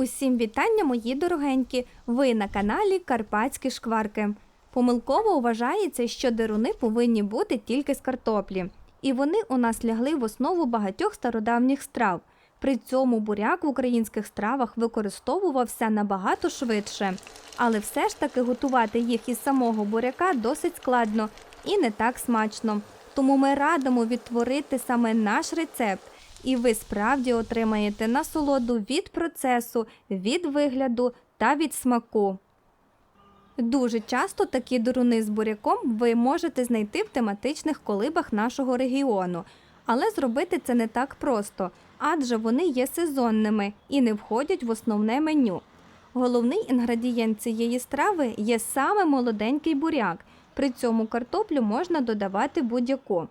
Усім вітання, мої дорогенькі! Ви на каналі Карпатські шкварки. Помилково вважається, що деруни повинні бути тільки з картоплі, і вони у нас лягли в основу багатьох стародавніх страв. При цьому буряк в українських стравах використовувався набагато швидше, але все ж таки готувати їх із самого буряка досить складно і не так смачно. Тому ми радимо відтворити саме наш рецепт, і ви справді отримаєте насолоду від процесу, від вигляду та від смаку. Дуже часто такі дуруни з буряком ви можете знайти в тематичних колибах нашого регіону, але зробити це не так просто, адже вони є сезонними і не входять в основне меню. Головний інгредієнт цієї страви є саме молоденький буряк. При цьому картоплю можна додавати будь-яку.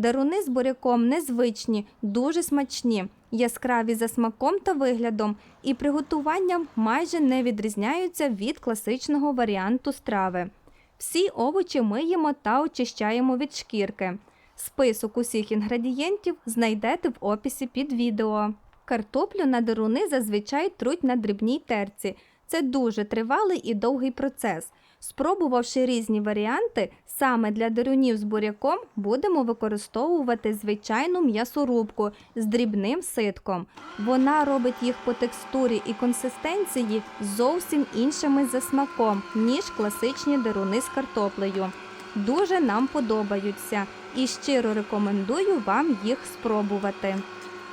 Даруни з буряком незвичні, дуже смачні, яскраві за смаком та виглядом, і приготуванням майже не відрізняються від класичного варіанту страви. Всі овочі миємо та очищаємо від шкірки. Список усіх інгредієнтів знайдете в описі під відео. Картоплю на деруни зазвичай труть на дрібній терці. Це дуже тривалий і довгий процес. Спробувавши різні варіанти, саме для дерунів з буряком будемо використовувати звичайну м'ясорубку з дрібним ситком. Вона робить їх по текстурі і консистенції зовсім іншими за смаком, ніж класичні деруни з картоплею. Дуже нам подобаються і щиро рекомендую вам їх спробувати.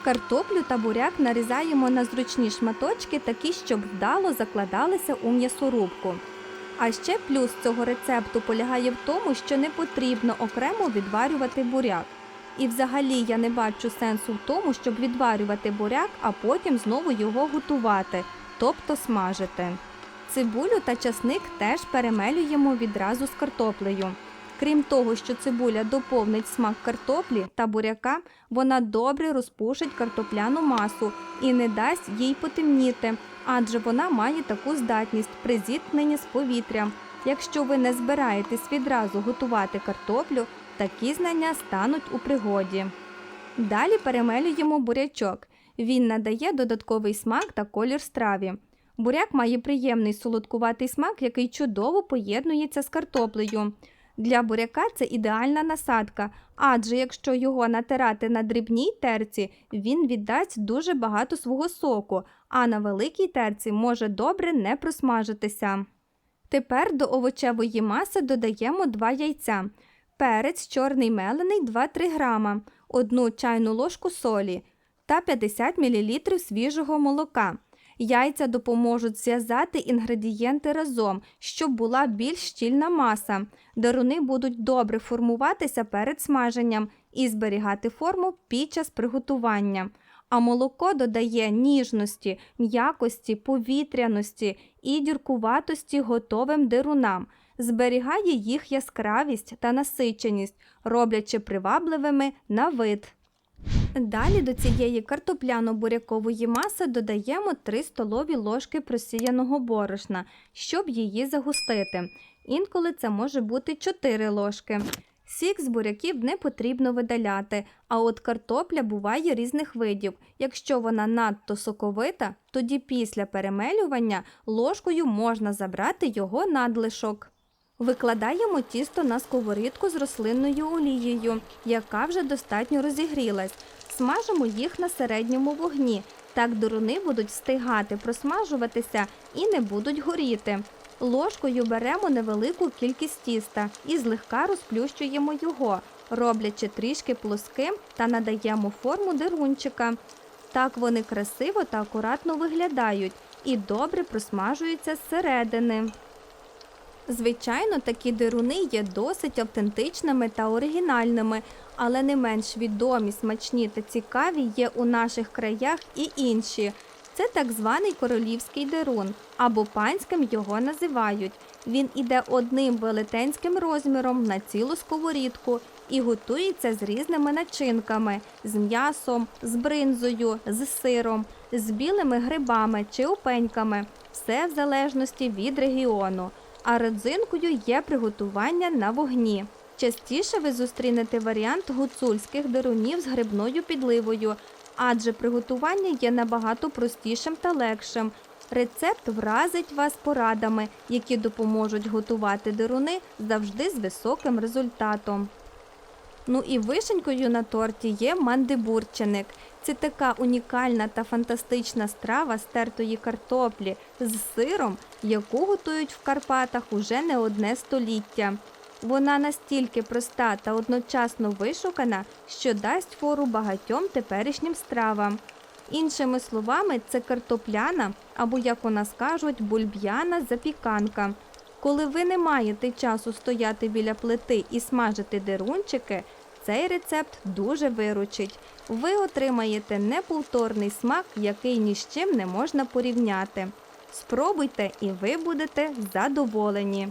Картоплю та буряк нарізаємо на зручні шматочки, такі, щоб вдало закладалися у м'ясорубку. А ще плюс цього рецепту полягає в тому, що не потрібно окремо відварювати буряк. І взагалі я не бачу сенсу в тому, щоб відварювати буряк, а потім знову його готувати, тобто смажити. Цибулю та часник теж перемелюємо відразу з картоплею. Крім того, що цибуля доповнить смак картоплі та буряка, вона добре розпушить картопляну масу і не дасть їй потемніти, адже вона має таку здатність при зіткненні з повітрям. Якщо ви не збираєтесь відразу готувати картоплю, такі знання стануть у пригоді. Далі перемелюємо бурячок. Він надає додатковий смак та колір страві. Буряк має приємний солодкуватий смак, який чудово поєднується з картоплею. Для буряка це ідеальна насадка, адже якщо його натирати на дрібній терці, він віддасть дуже багато свого соку, а на великій терці може добре не просмажитися. Тепер до овочевої маси додаємо 2 яйця, перець чорний мелений 2-3 грама, 1 чайну ложку солі та 50 мл свіжого молока. Яйця допоможуть зв'язати інгредієнти разом, щоб була більш щільна маса. Даруни будуть добре формуватися перед смаженням і зберігати форму під час приготування. А молоко додає ніжності, м'якості, повітряності і діркуватості готовим дерунам, зберігає їх яскравість та насиченість, роблячи привабливими на вид. Далі до цієї картопляно-бурякової маси додаємо 3 столові ложки просіяного борошна, щоб її загустити. Інколи це може бути 4 ложки. Сік з буряків не потрібно видаляти, а от картопля буває різних видів. Якщо вона надто соковита, тоді після перемелювання ложкою можна забрати його надлишок. Викладаємо тісто на сковорідку з рослинною олією, яка вже достатньо розігрілась. Смажимо їх на середньому вогні. Так дуруни будуть встигати просмажуватися і не будуть горіти. Ложкою беремо невелику кількість тіста і злегка розплющуємо його, роблячи трішки плоским та надаємо форму дирунчика. Так вони красиво та акуратно виглядають і добре просмажуються зсередини. Звичайно, такі дируни є досить автентичними та оригінальними, але не менш відомі, смачні та цікаві є у наших краях і інші. Це так званий королівський дерун, або панським його називають. Він іде одним велетенським розміром на цілу сковорідку і готується з різними начинками: з м'ясом, з бринзою, з сиром, з білими грибами чи опеньками, все в залежності від регіону а родзинкою є приготування на вогні. Частіше ви зустрінете варіант гуцульських дерунів з грибною підливою, адже приготування є набагато простішим та легшим. Рецепт вразить вас порадами, які допоможуть готувати деруни завжди з високим результатом. Ну і вишенькою на торті є мандибурченик. Це така унікальна та фантастична страва з тертої картоплі з сиром, яку готують в Карпатах уже не одне століття. Вона настільки проста та одночасно вишукана, що дасть фору багатьом теперішнім стравам. Іншими словами, це картопляна або, як у нас кажуть, бульб'яна запіканка. Коли ви не маєте часу стояти біля плити і смажити дерунчики, цей рецепт дуже виручить. Ви отримаєте неповторний смак, який ні з чим не можна порівняти. Спробуйте і ви будете задоволені.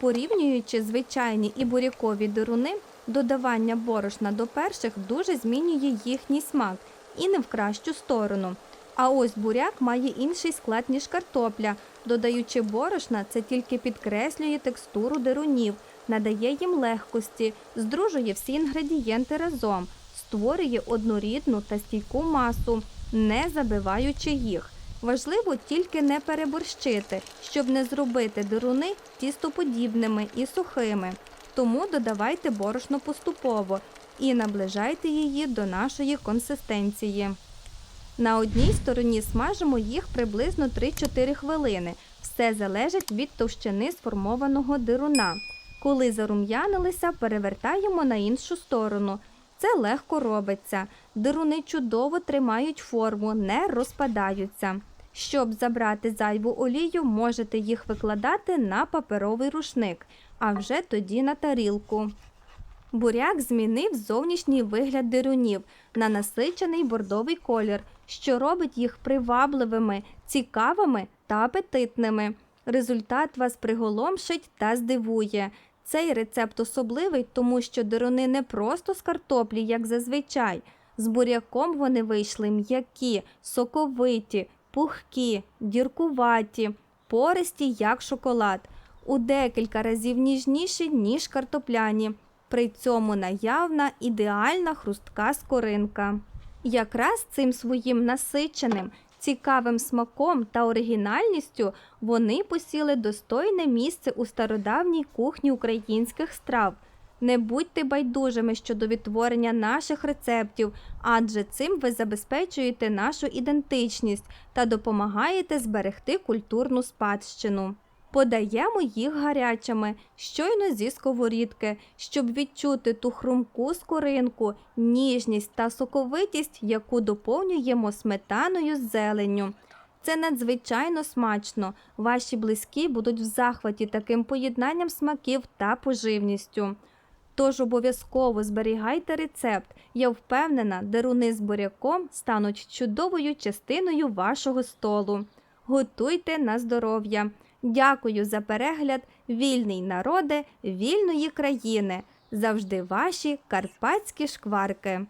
Порівнюючи звичайні і бурякові деруни, додавання борошна до перших дуже змінює їхній смак і не в кращу сторону. А ось буряк має інший склад, ніж картопля. Додаючи борошна, це тільки підкреслює текстуру дерунів, надає їм легкості, здружує всі інгредієнти разом, створює однорідну та стійку масу, не забиваючи їх. Важливо тільки не переборщити, щоб не зробити деруни тістоподібними і сухими. Тому додавайте борошно поступово і наближайте її до нашої консистенції. На одній стороні смажимо їх приблизно 3-4 хвилини. Все залежить від товщини сформованого дируна. Коли зарум'янилися, перевертаємо на іншу сторону. Це легко робиться. Дируни чудово тримають форму, не розпадаються. Щоб забрати зайву олію, можете їх викладати на паперовий рушник, а вже тоді на тарілку. Буряк змінив зовнішній вигляд дирунів на насичений бордовий колір, що робить їх привабливими, цікавими та апетитними. Результат вас приголомшить та здивує. Цей рецепт особливий, тому що дируни не просто з картоплі, як зазвичай. З буряком вони вийшли м'які, соковиті, пухкі, діркуваті, пористі, як шоколад, у декілька разів ніжніші, ніж картопляні. При цьому наявна ідеальна хрустка скоринка. Якраз цим своїм насиченим, цікавим смаком та оригінальністю вони посіли достойне місце у стародавній кухні українських страв. Не будьте байдужими щодо відтворення наших рецептів, адже цим ви забезпечуєте нашу ідентичність та допомагаєте зберегти культурну спадщину. Подаємо їх гарячими, щойно зі сковорідки, щоб відчути ту хрумку скоринку, ніжність та соковитість, яку доповнюємо сметаною з зеленню. Це надзвичайно смачно. Ваші близькі будуть в захваті таким поєднанням смаків та поживністю. Тож обов'язково зберігайте рецепт. Я впевнена, деруни з буряком стануть чудовою частиною вашого столу. Готуйте на здоров'я. Дякую за перегляд, вільний народи, вільної країни. Завжди ваші карпатські шкварки.